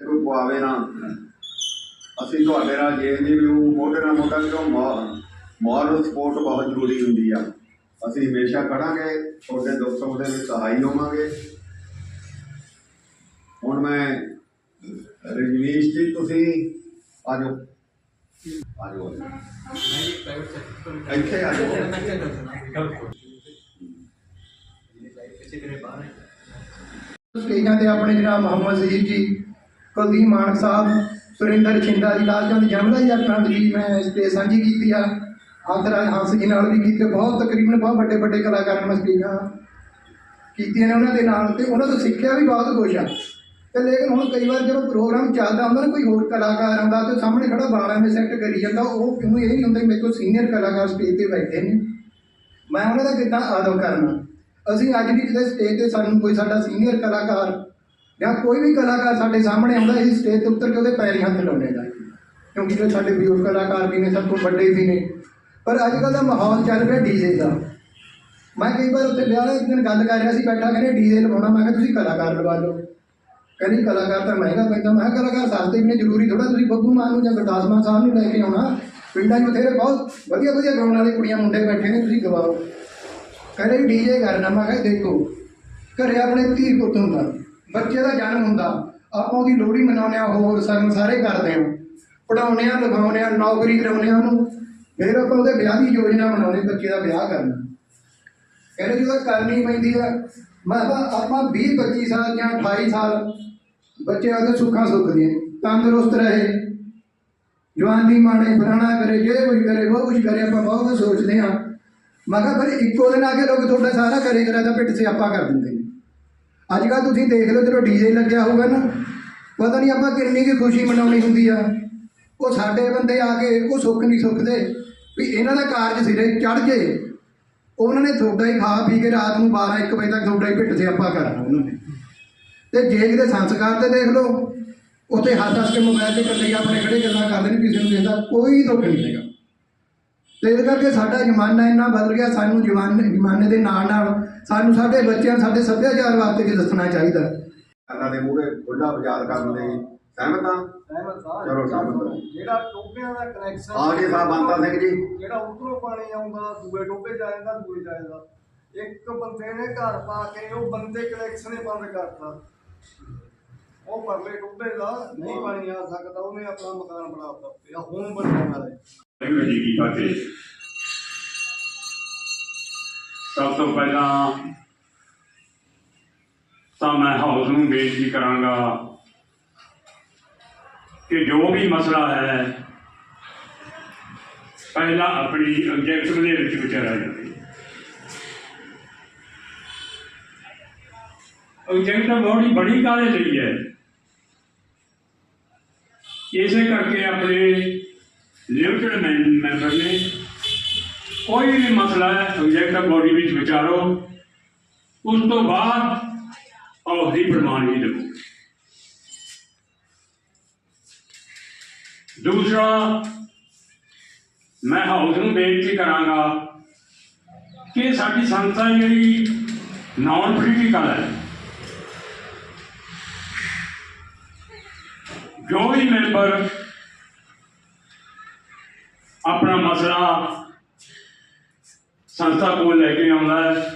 ਕੋਈ ਪੁਆਵੇ ਨਾ। ਅਸੀਂ ਤੁਹਾਡੇ ਨਾਲ ਜੇ ਜੀ ਵੀ ਉਹ ਮੋਢੇ ਨਾਲ ਮੋਢਾ ਕਿਉਂ ਮੋਰਲ ਸਪੋਰਟ ਬਹੁਤ ਜ਼ਰੂਰੀ ਹੁੰਦੀ ਆ। ਅਸੀਂ ਹਮੇਸ਼ਾ ਖੜਾਂਗੇ, ਤੁਹਾਡੇ ਦੁੱਖ ਸੁੱਖ ਦੇ ਵਿੱਚ ਸਹਾਈ ਹੋਵਾਂਗੇ। ਹੁਣ ਮੈਂ ਰਜਨੀਸ਼ ਜੀ, ਤੁਸੀਂ ਆ ਜਾਓ ਆ ਜਾਓ ਇੱਥੇ ਆ ਜਾਓ ਸਟੇਜਾਂ ਤੇ ਆਪਣੇ ਜਨਾਬ ਮੁਹੰਮਦ ਜ਼ਹੀਰ ਜੀ ਕੁਲਦੀਪ ਮਾਨਕ ਸਾਹਿਬ, ਸੁਰਿੰਦਰ ਛਿੰਦਾ ਜੀ ਲਾਲਚੰਦ ਜਨਮਦਾ ਜੀ ਆਖਣਾ ਜੀ, ਮੈਂ ਸਟੇਜ ਸਾਂਝੀ ਕੀਤੀ ਆ। ਆਦਰਾ ਹੰਸ ਜੀ ਨਾਲ ਵੀ ਕੀਤੀ, ਬਹੁਤ ਤਕਰੀਬਨ ਬਹੁਤ ਵੱਡੇ ਵੱਡੇ ਕਲਾਕਾਰਾਂ ਨਾਲ ਸਟੇਜਾਂ ਕੀਤੀਆਂ ਨੇ ਉਹਨਾਂ ਦੇ ਨਾਲ ਤੇ ਉਹਨਾਂ ਤੋਂ ਸਿੱਖਿਆ ਵੀ ਬਹੁਤ ਕੁਛ ਆ। ਤੇ ਲੇਕਿਨ ਹੁਣ ਕਈ ਵਾਰ ਜਦੋਂ ਪ੍ਰੋਗਰਾਮ ਚੱਲਦਾ ਹੁੰਦਾ ਨਾ, ਕੋਈ ਹੋਰ ਕਲਾਕਾਰ ਆਉਂਦਾ ਤੇ ਸਾਹਮਣੇ ਖੜਾ ਬਾਲਾਂ ਵਿੱਚ ਸੈੱਟ ਕਰੀ ਜਾਂਦਾ, ਉਹ ਕਿਉਂ ਇਹ ਨਹੀਂ ਹੁੰਦਾ ਮੇਰੇ ਕੋਲ ਸੀਨੀਅਰ ਕਲਾਕਾਰ ਸਟੇਜ ਤੇ ਬੈਠੇ ਨੇ। ਮੈਂ ਉਹਨਾਂ ਦਾ ਕਿੱਦਾਂ ਆਦਰ ਕਰਨਾ? ਅਸੀਂ ਅੱਜ ਵੀ ਕਿਤੇ ਸਟੇਜ ਤੇ ਸਾਨੂੰ ਕੋਈ ਸਾਡਾ ਸੀਨੀਅਰ ਕਲਾਕਾਰ ਜਾਂ ਕੋਈ ਵੀ ਕਲਾਕਾਰ ਸਾਡੇ ਸਾਹਮਣੇ ਆਉਂਦਾ, ਅਸੀਂ ਸਟੇਜ ਤੇ ਉੱਤਰ ਕੇ ਉਹਦੇ ਪੈਰੀਂ ਹੱਥ ਲਾਉਂਦੇ ਹਾਂ ਕਿਉਂਕਿ ਜੋ ਸਾਡੇ ਬਜ਼ੁਰਗ ਕਲਾਕਾਰ ਵੀ ਨੇ, ਸਭ ਤੋਂ ਵੱਡੇ ਵੀ ਨੇ। ਪਰ ਅੱਜ ਕੱਲ੍ਹ ਦਾ ਮਾਹੌਲ ਚੱਲ ਰਿਹਾ ਡੀਜੇ ਦਾ। ਮੈਂ ਕਈ ਵਾਰ ਉੱਥੇ ਵਿਆਹ ਵਾਲੇ ਦਿਨ ਗੱਲ ਕਰ ਰਿਹਾ ਸੀ, ਬੈਠਾ ਕਹਿੰਦੇ ਡੀਜੇ ਲਵਾਉਣਾ। ਮੈਂ ਕਿਹਾ, ਤੁਸੀਂ ਕਲਾਕਾਰ ਲਵਾ ਲਓ ਕਹਿੰਦੀ, ਕਲਾਕਾਰ ਤਾਂ ਮਹਿੰਗਾ ਪੈਂਦਾ। ਮੈਂ ਕਿਹਾ, ਕਲਾਕਾਰ ਸਸਤੇ ਵੀ ਨੇ, ਜ਼ਰੂਰੀ ਥੋੜਾ ਤੁਸੀਂ ਬੱਬੂ ਮਾਨ ਨੂੰ ਜਾਂ ਗੁਰਦਾਸ ਮਾਨ ਸਾਹਿਬ ਨੂੰ ਲੈ ਕੇ ਆਉਣਾ। ਪਿੰਡਾਂ 'ਚ ਬਥੇਰੇ ਬਹੁਤ ਵਧੀਆ ਵਧੀਆ ਗਾਉਣ ਵਾਲੇ ਕੁੜੀਆਂ, ਮੁੰਡੇ ਬੈਠੇ ਨੇ, ਤੁਸੀਂ ਗਵਾਓ। ਕਹਿੰਦੇ ਡੀਜੇ ਕਰਨਾ। ਮੈਂ ਕਿਹਾ, ਦੇਖੋ, ਘਰੇ ਆਪਣੇ ਧੀ ਪੁੱਤ ਹੁੰਦਾ। ਬੱਚੇ ਦਾ ਜਨਮ ਹੁੰਦਾ, ਆਪਾਂ ਉਹਦੀ ਲੋਹੜੀ ਮਨਾਉਂਦੇ ਆ ਹੋਰ ਸਗਨ ਸਾਰੇ ਕਰਦੇ ਹਾਂ। ਪੜਾਉਂਦੇ ਆ ਲਿਖਾਉਂਦੇ ਆ ਨੌਕਰੀ ਕਰਾਉਂਦੇ ਆ ਉਹਨੂੰ, ਫਿਰ ਆਪਾਂ ਉਹਦੇ ਵਿਆਹ ਦੀ ਯੋਜਨਾ ਬਣਾਉਂਦੇ ਬੱਚੇ ਦਾ ਵਿਆਹ ਕਰਨਾ ਕਹਿੰਦੇ ਜਦੋਂ ਕਰਨੀ ਪੈਂਦੀ ਆ, ਮੈਂ ਕਿਹਾ ਆਪਾਂ 20 25 ਸਾਲ ਜਾਂ 28 ਸਾਲ ਬੱਚੇ ਉਹਦੇ ਸੁੱਖਾਂ ਸੁੱਖਦੇ ਆ, ਤੰਦਰੁਸਤ ਰਹੇ। ਜਵਾਨੀ ਮਾਣੇ ਫਰਾਣਾ ਕਰੇ, ਜੇ ਕੁਝ ਕਰੇ ਉਹ ਕੁਝ ਕਰੇ, ਆਪਾਂ ਬਹੁਤ ਕੁਝ ਸੋਚਦੇ ਆ ਮੈਂ ਕਿਹਾ ਫਿਰ ਇੱਕੋ ਦਿਨ ਆ ਕੇ ਲੋਕ ਤੁਹਾਡਾ ਸਾਰਾ ਕਰੇ ਕਰਾ ਤਾਂ ਪਿੱਟ ਸਿਆਪਾ ਕਰ ਦਿੰਦੇ ਨੇ। ਅੱਜ ਕੱਲ੍ਹ ਤੁਸੀਂ ਦੇਖ ਲਓ ਜਦੋਂ ਡੀਜੇ ਲੱਗਿਆ ਹੋਊਗਾ ਨਾ, ਪਤਾ ਨਹੀਂ ਆਪਾਂ ਕਿੰਨੀ ਕੀ ਖੁਸ਼ੀ ਮਨਾਉਣੀ ਹੁੰਦੀ ਆ। ਉਹ ਸਾਡੇ ਬੰਦੇ ਆ ਕੇ ਉਹ ਸੁੱਖ ਨਹੀਂ ਸੁੱਖਦੇ, ਵੀ ਇਹਨਾਂ ਦਾ ਕਾਰਜ ਸਿਰੇ ਚੜ ਜੇ। ਉਹਨਾਂ ਨੇ ਤੁਹਾਡਾ ਹੀ ਖਾ ਪੀ ਕੇ ਰਾਤ ਨੂੰ 12 1 ਵਜੇ ਤੱਕ ਤੁਹਾਡਾ ਹੀ ਪਿੱਟ ਸਿਆਪਾ ਕਰਨਾ ਉਹਨਾਂ ਨੇ। ਤੇ ਜੇ ਦੇ ਸੰਸਕਾਰ ਤੇ ਦੇਖ ਲਓ, ਉੱਥੇ ਹੱਸ ਹੱਸ ਕੇ ਮੋਬਾਈਲ ਤੇ ਇਕੱਲੇ ਹੀ ਆਪਣੇ ਖੜੇ ਗੱਲਾਂ ਕਰਦੇ ਨੇ, ਕਿਸੇ ਨੂੰ ਦੇਖਦਾ ਕੋਈ ਦੁੱਖ ਨਹੀਂ ਹੈਗਾ। ਤੇ ਇਸ ਕਰਕੇ ਸਾਡਾ ਜ਼ਮਾਨਾ ਇੰਨਾ ਬਦਲ ਗਿਆ ਸਾਨੂੰ ਜਵਾਨ ਜ਼ਮਾਨੇ ਦੇ ਨਾਲ ਨਾਲ ਸਾਨੂੰ ਸਾਡੇ ਬੱਚਿਆਂ ਸਾਡੇ ਸੱਭਿਆਚਾਰ ਵਾਸਤੇ ਕੀ ਦੱਸਣਾ ਚਾਹੀਦਾ। ਅੱਲਾ ਦੇ ਮੂਹਰੇ ਖੁੱਲਾ ਬਾਜ਼ਾਰ ਕਰਨ ਦੇ ਸਹਿਮਤ ਹਾਂ? ਸਹਿਮਤ ਸਾਹਿਬ ਚਲੋ ਸਹਿਮਤ ਜਿਹੜਾ ਟੋਬਿਆਂ ਦਾ ਕਨੈਕਸ਼ਨ ਆ ਜੀ ਸਾਹਿਬ ਬੰਤਾ ਸਿੰਘ ਜੀ। ਜਿਹੜਾ ਉਧਰੋਂ ਪਾਣੀ ਆਉਂਦਾ ਦੂਏ ਟੋਬੇ ਜਾ ਜਾਂਦਾ ਦੂਏ ਜਾ ਜਾਂਦਾ। ਇੱਕ ਬੰਦੇ ਨੇ ਘਰ ਪਾ ਕੇ ਉਹ ਬੰਦੇ ਕਨੈਕਸ਼ਨ ਹੀ ਬੰਦ ਕਰਤਾ। ਉਹ ਪਰਲੇ ਟੋਬੇ ਦਾ ਨਹੀਂ ਪਾਣੀ ਆ ਸਕਦਾ ਉਹਨੇ ਆਪਣਾ ਮਕਾਨ ਬਣਾ ਦਿੱਤਾ। ਬਣਿਆ ਨਾਲੇ ਵਾਹਿਗੁਰੂ ਜੀ ਕੀ ਫਤਿਹ ਸਭ ਤੋਂ ਪਹਿਲਾਂ ਤਾਂ ਮੈਂ ਹਾਊਸ ਨੂੰ ਬੇਨਤੀ ਕਰਾਂਗਾ ਕਿ ਜੋ ਵੀ ਮਸਲਾ ਹੈ ਪਹਿਲਾਂ ਆਪਣੀ ਆਬਜੈਕਟਿਵ ਦੇ ਵਿੱਚ ਵਿਚਾਰਿਆ ਜਾਵੇ ਆਬਜੈਕਟਿਵ ਬੜੀ ਬੜੀ ਕਾਹਦੇ ਲਈ ਹੈ ਇਸੇ ਕਰਕੇ ਆਪਣੇ ਲਿਮਟਡ ਮੈਂਬਰ ਨੇ ਕੋਈ ਵੀ ਮਸਲਾ ਹੈ ਆਬਜੈਕਟਿਵ ਬੋਡੀ ਵਿੱਚ ਵਿਚਾਰੋ ਉਸ ਤੋਂ ਬਾਅਦ ਉਹ ਦੀ ਪ੍ਰਮਾਣਿਤ ਲਵੋ ਦੂਸਰਾ ਮੈਂ ਹਾਊਸ ਨੂੰ ਬੇਨਤੀ ਕਰਾਂਗਾ ਕਿ ਸਾਡੀ ਸੰਸਥਾ ਜਿਹੜੀ ਨਾਨ ਪੋਲੀਟੀਕਲ ਹੈ ਜੋ ਵੀ ਮੈਂਬਰ ਆਪਣਾ ਮਸਲਾ ਸੰਸਥਾ ਕੋਲ ਲੈ ਕੇ ਆਉਂਦਾ ਹੈ।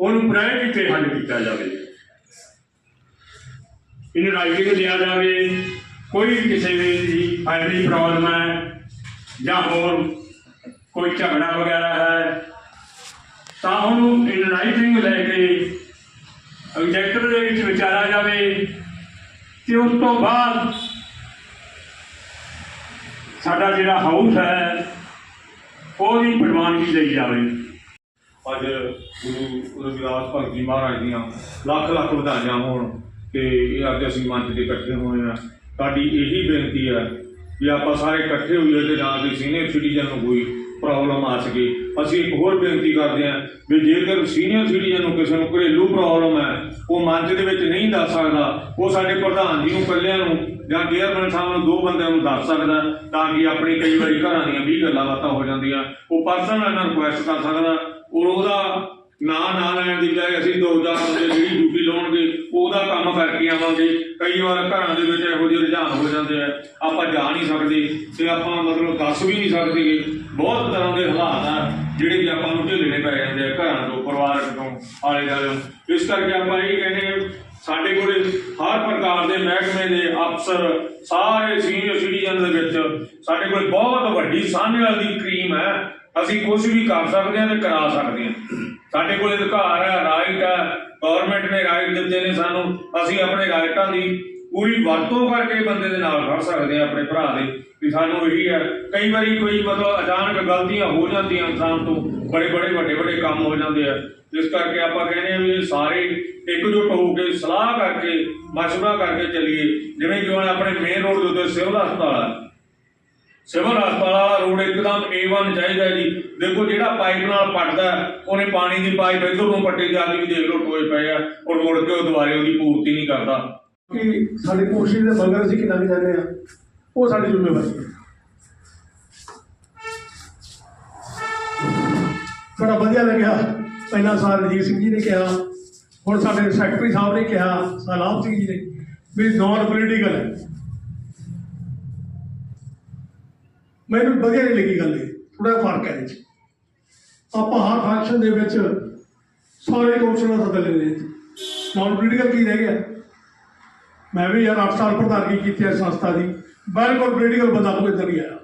ਉਹਨੂੰ ਪ੍ਰਾਇਰਟੀ ਤੇ ਹੱਲ ਕੀਤਾ ਜਾਵੇ। ਇਨ ਰਾਈਟਿੰਗ ਲਿਆ ਜਾਵੇ। ਕੋਈ ਕਿਸੇ ਦੀ ਫੈਮਿਲੀ ਪ੍ਰੋਬਲਮ ਹੈ ਜਾਂ ਹੋਰ ਕੋਈ ਝਗੜਾ ਵਗੈਰਾ ਹੈ, ਤਾਂ ਉਹਨੂੰ ਇਨ ਰਾਈਟਿੰਗ ਲੈ ਕੇ ਆਬਜੈਕਟਿਵ ਦੇ ਵਿੱਚ ਵਿਚਾਰਾ ਜਾਵੇ ਤੇ ਉਸ ਤੋਂ ਬਾਅਦ ਸਾਡਾ ਜਿਹੜਾ ਹਾਊਸ ਹੈ ਉਹਦੀ ਪ੍ਰਵਾਨਗੀ ਲਈ ਜਾਵੇ। ਅੱਜ ਗੁਰੂ ਰਵਿਦਾਸ ਭਗਤ ਜੀ ਮਹਾਰਾਜ ਦੀਆਂ ਲੱਖ ਲੱਖ ਵਧਾਈਆਂ ਹੋਣ ਕਿ ਇਹ ਅੱਜ ਅਸੀਂ ਮੰਚ ਤੇ ਇਕੱਠੇ ਹੋਏ ਆ ਸਾਡੀ ਇਹੀ ਬੇਨਤੀ ਹੈ ਵੀ ਆਪਾਂ ਸਾਰੇ ਇਕੱਠੇ ਹੋਈਏ ਤੇ ਨਾ ਕਿ ਸੀਨੀਅਰ ਸਿਟੀਜ਼ਨ ਨੂੰ ਕੋਈ ਪ੍ਰੋਬਲਮ ਆ ਸਕੇ। ਅਸੀਂ ਇੱਕ ਹੋਰ ਬੇਨਤੀ ਕਰਦੇ ਹਾਂ ਵੀ ਜੇਕਰ ਸੀਨੀਅਰ ਸਿਟੀਜ਼ਨ ਨੂੰ ਕਿਸੇ ਨੂੰ ਘਰੇਲੂ ਪ੍ਰੋਬਲਮ ਹੈ, ਉਹ ਮੰਚ ਦੇ ਵਿੱਚ ਨਹੀਂ ਦੱਸ ਸਕਦਾ, ਉਹ ਸਾਡੇ ਪ੍ਰਧਾਨ ਜੀ ਨੂੰ ਇਕੱਲਿਆਂ ਨੂੰ ਜਾਂ ਚੇਅਰਮੈਨ ਸਾਹਿਬ ਨੂੰ ਦੋ ਬੰਦਿਆਂ ਨੂੰ ਦੱਸ ਸਕਦਾ ਤਾਂ ਕਿ ਆਪਣੀ ਕਈ ਵਾਰੀ ਘਰਾਂ ਦੀਆਂ 20 ਗੱਲਾਂ ਬਾਤਾਂ ਹੋ ਜਾਂਦੀਆਂ। ਉਹ ਪਰਸਨਲ ਇਹਨਾਂ ਰਿਕੁਐਸਟ ਕਰ ਸਕਦਾ। ਔਰ ਉਹਦਾ ਨਾ ਨਾ ਲੈਣ ਦੀ ਬਜਾਏ ਅਸੀਂ ਦੋ ਚਾਰ ਬੰਦੇ ਜਿਹੜੀ ਡਿਊਟੀ ਲਾਉਣਗੇ, ਉਹਦਾ ਕੰਮ ਕਰਕੇ ਆਵਾਂਗੇ। ਕਈ ਵਾਰ ਘਰਾਂ ਦੇ ਵਿੱਚ ਇਹੋ ਜਿਹੇ ਰੁਝਾਨ ਹੋ ਜਾਂਦੇ ਆ। ਆਪਾਂ ਜਾ ਨਹੀਂ ਸਕਦੇ ਤੇ ਆਪਾਂ ਮਤਲਬ ਦੱਸ ਵੀ ਨਹੀਂ ਸਕਦੇ। ਬਹੁਤ ਤਰ੍ਹਾਂ ਦੇ ਹਾਲਾਤ ਆ ਜਿਹੜੇ ਕਿ ਆਪਾਂ ਨੂੰ ਝੇਲਣੇ ਪੈ ਜਾਂਦੇ ਆ ਘਰਾਂ ਤੋਂ, ਪਰਿਵਾਰ ਤੋਂ ਆਲੇ ਦੁਆਲੇ ਇਸ ਕਰਕੇ ਆਪਾਂ ਇਹ ਕਹਿੰਦੇ ਆ ਸਾਡੇ ਕੋਲ ਹਰ ਪ੍ਰਕਾਰ ਦੇ ਮਹਿਕਮੇ ਦੇ ਅਫਸਰ, ਸਾਰੇ ਸੀਨੀਅਰ ਸਿਟੀਜ਼ਨ ਦੇ ਵਿੱਚ ਸਾਡੇ ਕੋਲ ਬਹੁਤ ਵੱਡੀ ਸਾਹਮਣੇ ਦੀ ਕਰੀਮ ਹੈ। ਅਸੀਂ ਕੁਝ ਵੀ ਕਰ ਸਕਦੇ ਹਾਂ ਤੇ ਕਰਾ ਸਕਦੇ ਹਾਂ। ਸਾਡੇ ਕੋਲ ਅਧਿਕਾਰ ਹੈ ਰਾਈਟ ਹੈ ਗਵਰਨਮੈਂਟ ਨੇ ਰਾਈਟ ਦਿੱਤੇ ਨੇ ਸਾਨੂੰ। ਅਸੀਂ ਆਪਣੇ ਰਾਈਟਾਂ ਦੀ ਪੂਰੀ ਵਰਤੋਂ ਕਰਕੇ ਬੰਦੇ ਦੇ ਨਾਲ ਖੜ ਸਕਦੇ ਹਾਂ, ਆਪਣੇ ਭਰਾ ਦੇ। ਵੀ ਸਾਨੂੰ ਇਹੀ ਹੈ, ਕਈ ਵਾਰੀ ਕੋਈ ਮਤਲਬ ਅਚਾਨਕ ਗਲਤੀਆਂ ਹੋ ਜਾਂਦੀਆਂ ਇਨਸਾਨ ਤੋਂ ਬੜੇ ਬੜੇ ਵੱਡੇ ਵੱਡੇ ਕੰਮ ਹੋ ਜਾਂਦੇ ਆ। ਜਿਸ ਕਰਕੇ ਆਪਾਂ ਕਹਿੰਦੇ ਆ ਵੀ ਇਹ ਸਾਰੇ ਇਕਜੁੱਟ ਹੋ ਕੇ ਸਲਾਹ ਕਰਕੇ, ਮਸ਼ਵਰਾ ਕਰਕੇ ਚੱਲੀਏ। ਜਿਵੇਂ ਕਿ ਹੁਣ ਆਪਣੇ ਮੇਨ ਰੋਡ ਦੇ ਉੱਤੇ ਸਿਵਲ ਹਸਪਤਾਲ ਸਿਵਲ ਹਸਪਤਾਲ ਰੋਡ ਇੱਕਦਮ A1 ਚਾਹੀਦਾ ਜੀ। ਦੇਖੋ ਜਿਹੜਾ ਪਾਈਪ ਨਾਲ ਪੱਟਦਾ, ਉਹਨੇ ਪਾਣੀ ਦੀ ਪਾਈਪ ਇੱਧਰ ਨੂੰ ਪੱਟੀ ਜਾ ਕੇ ਵੀ ਦੇਖ ਲਓ ਟੋਏ ਪਏ ਆ, ਔਰ ਮੁੜ ਕੇ ਉਹ ਦੁਬਾਰੇ ਉਹਦੀ ਪੂਰਤੀ ਨਹੀਂ ਕਰਦਾ। ਕਿ ਸਾਡੇ ਕੋਸ਼ਿਸ਼ ਦੇ ਮਗਰ ਅਸੀਂ ਕਿੰਨਾ ਕੁ ਜਾਂਦੇ ਆ, ਉਹ ਸਾਡੀ ਜ਼ਿੰਮੇਵਾਰੀ ਹੈ। ਬੜਾ ਵਧੀਆ ਲੱਗਿਆ। ਪਹਿਲਾਂ ਸਾਰ ਰਜੀਤ ਸਿੰਘ ਜੀ ਨੇ ਕਿਹਾ, ਹੁਣ ਸਾਡੇ ਸੈਕਟਰੀ ਸਾਹਿਬ ਨੇ ਕਿਹਾ ਸਲਾਮ ਸਿੰਘ ਜੀ ਨੇ, ਵੀ ਨਾਨ ਪੋਲੀਟੀਕਲ ਹੈ। ਮੈਨੂੰ ਵਧੀਆ ਨਹੀਂ ਲੱਗੀ ਗੱਲ ਇਹ ਥੋੜਾ ਫ਼ਰਕ ਹੈ ਇਹਦੇ ਚ। ਆਪਾਂ ਹਰ ਫੰਕਸ਼ਨ ਦੇ ਵਿੱਚ ਸਾਰੇ ਕੌਂਸਲਰ ਸੱਦ ਲੈਂਦੇ ਨਾਨ ਪੋਲੀਟੀਕਲ ਕੀ ਰਹਿ ਗਿਆ? ਮੈਂ ਵੀ ਯਾਰ 8 ਸਾਲ ਪ੍ਰਧਾਨਗੀ ਕੀਤੀ ਹੈ ਸੰਸਥਾ ਦੀ। ਬਿਲਕੁਲ ਪੋਲੀਟੀਕਲ ਬੰਦਾ ਕੋਈ ਇੱਧਰ ਨਹੀਂ ਆਇਆ।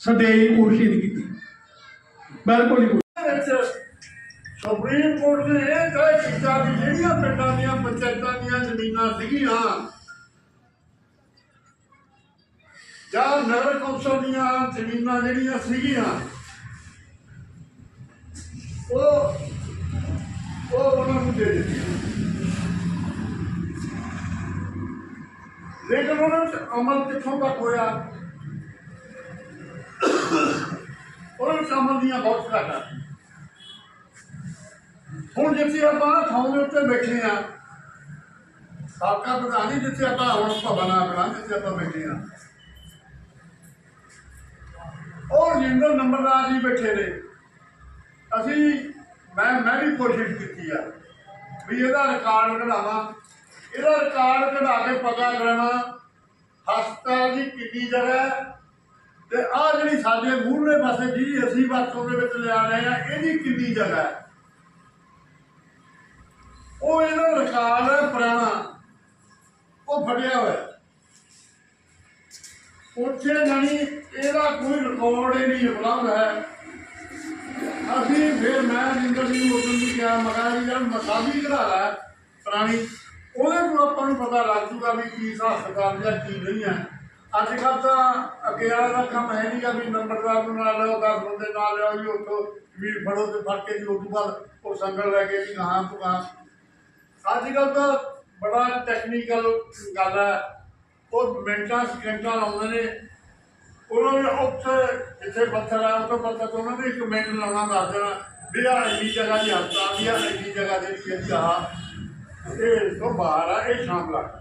ਸਦੇਈ ਕੋਸ਼ਿਸ਼ ਨਹੀਂ ਕੀਤੀ। ਬਿਲਕੁਲ ਨਹੀਂ ਸੁਪਰੀਮ ਕੋਰਟ ਨੇ ਇਹ ਤੈਅ ਕੀਤਾ ਵੀ ਜਿਹੜੀਆਂ ਪਿੰਡਾਂ ਦੀਆਂ ਪੰਚਾਇਤਾਂ ਦੀਆਂ ਜ਼ਮੀਨਾਂ ਸੀਗੀਆਂ ਜਾਂ ਨਗਰ ਕੌਂਸਲ ਦੀਆਂ ਜ਼ਮੀਨਾਂ ਜਿਹੜੀਆਂ ਸੀਗੀਆਂ ਉਹ ਉਹ ਉਹਨਾਂ ਨੂੰ ਦੇ ਦਿੱਤੀਆਂ ਲੇਕਿਨ ਉਹਨਾਂ ਚ ਅਮਲ ਕਿੱਥੋਂ ਤੱਕ ਹੋਇਆ ਉਹਨਾਂ ਚ ਅਮਲ ਦੀਆਂ ਬਹੁਤ ਘਾਟਾਂ ਸੀ ਹੁਣ ਜਿੱਥੇ ਆਪਾਂ ਥਾਂ ਦੇ ਉੱਤੇ ਬੈਠੇ ਆ ਸਾਬਕਾ ਪ੍ਰਧਾਨੀ ਜਿੱਥੇ ਆਪਾਂ ਹੁਣ ਭਵਨ ਆਪਣਾ, ਜਿੱਥੇ ਆਪਾਂ ਬੈਠੇ ਆ ਉਹ ਰਜਿੰਦਰ ਨੰਬਰਦਾਰ ਜੀ ਬੈਠੇ ਨੇ। ਅਸੀਂ, ਮੈਂ ਮੈਂ ਵੀ ਕੋਸ਼ਿਸ਼ ਕੀਤੀ ਆ ਵੀ ਇਹਦਾ ਰਿਕਾਰਡ ਕਢਾਵਾਂ। ਇਹਦਾ ਰਿਕਾਰਡ ਕਢਾ ਕੇ ਪਤਾ ਕਰਨਾ ਹਸਪਤਾਲ ਦੀ ਕਿੰਨੀ ਜਗ੍ਹਾ ਤੇ ਆ ਜਿਹੜੀ ਸਾਡੇ ਮੂਹਰੇ ਪਾਸੇ ਜੀ ਅਸੀਂ ਵਰਤੋਂ ਦੇ ਵਿੱਚ ਲਿਆ ਰਹੇ ਆ, ਇਹਦੀ ਕਿੰਨੀ ਜਗ੍ਹਾ ਉਹ ਇਹਦਾ ਰਿਕਾਰਡ ਹੈ ਪੁਰਾਣਾ। ਉਹ ਫਟਿਆ ਹੋਇਆ। ਉੱਥੇ ਜਾਣੀ ਇਹਦਾ ਕੋਈ ਰਿਕਾਰਡ ਹੀ ਨਹੀਂ ਉਪਲਬਧ ਹੈ। ਅਸੀਂ ਫਿਰ ਮੈਂ ਜਿੰਦਰ ਸਿੰਘ ਉਦੋਂ ਵੀ ਕਿਹਾ ਮਗਾ ਜੀ ਮਸਾਬੀ ਕਢਾ ਲੈ ਪੁਰਾਣੀ। ਉਹਦੇ ਕੋਲ ਆਪਾਂ ਨੂੰ ਪਤਾ ਲੱਗ ਜੂਗਾ ਵੀ ਕੀ ਹਿਸਾਬ ਕਿਤਾਬ ਜਾਂ ਕੀ ਨਹੀਂ ਹੈ। ਅੱਜ ਕੱਲ੍ਹ ਤਾਂ ਅੱਗੇ ਵਾਲਾ ਦਾ ਕੰਮ ਹੈ ਨਹੀਂਗਾ ਵੀ ਨੰਬਰਦਾਰ ਨੂੰ ਨਾਲ ਲਿਓ 10 ਬੰਦੇ ਨਾਲ ਲਿਓ ਜੀ, ਉੱਥੋਂ ਵੀ ਫੜੋ ਤੇ ਫੜ ਕੇ ਜੀ, ਉਸ ਬਾਅਦ ਉਹ ਸੰਗਲ ਲੈ ਕੇ ਜੀ ਗਾਂ ਤੋਂ ਗਾਂ ਅੱਜ ਕੱਲ੍ਹ ਤਾਂ ਬੜਾ ਟੈਕਨੀਕਲ ਗੱਲ ਹੈ। ਉਹ ਮਿੰਟਾਂ, ਸਕਿੰਟਾਂ ਲਾਉਂਦੇ ਨੇ। ਉਹਨਾਂ ਨੇ ਉੱਥੇ ਜਿੱਥੇ ਪੱਥਰ ਆ, ਉੱਥੇ ਪੱਥਰ ਤੋਂ ਉਹਨਾਂ ਨੇ ਇੱਕ ਮਿੰਟ ਲਾਉਣਾ ਦੱਸ ਦੇਣਾ ਵੀ ਆਹ ਇੰਨੀ ਜਗ੍ਹਾ ਦੀ ਹਸਪਤਾਲ ਦੀ ਆ, ਇੰਨੀ ਜਗ੍ਹਾ ਜਿਹੜੀ ਹੈ ਜੀ ਇਹ ਤੋਂ ਬਾਹਰ ਆ, ਇਹ ਸ਼ਾਮਲਾ